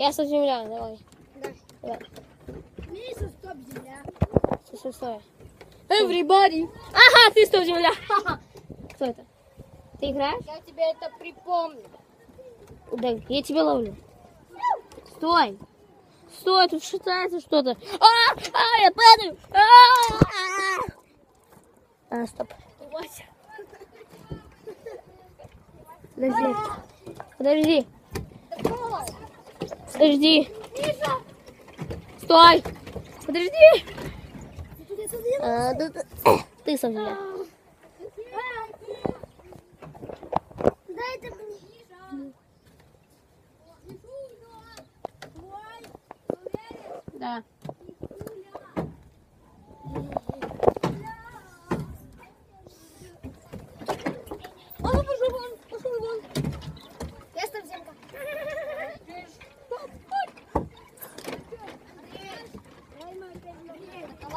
Я стоп земля, давай. Да. Давай. Миша, стоп, земля. Стой, стой, стой. Everybody. Ага, ты стоп земля. Кто это? Ты играешь? Я тебе это припомню. Да, я тебя ловлю. Стой. Стой, тут шатается что-то. А, а, я падаю. А, а, стоп. Вася. Подожди. Подожди. Подожди. Стой. Подожди. Это А, да, да. Ты это мне. Да.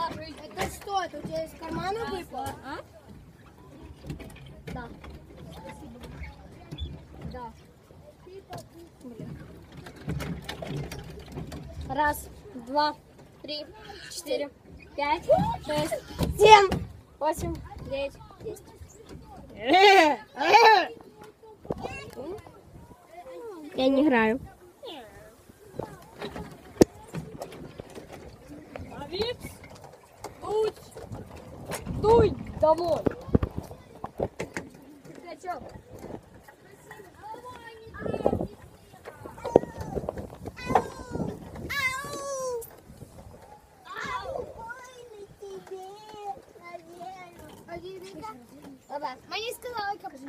Это что? Это у тебя из кармана выпало? А? Да. Да. Раз, два, три, четыре, пять, шесть, семь, восемь, девять, десять. Я не играю. Випс, дуй, дуй домой. Пятачок.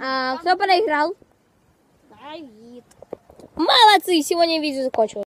А, кто проиграл? Давид. Молодцы, сегодня видео закончилось.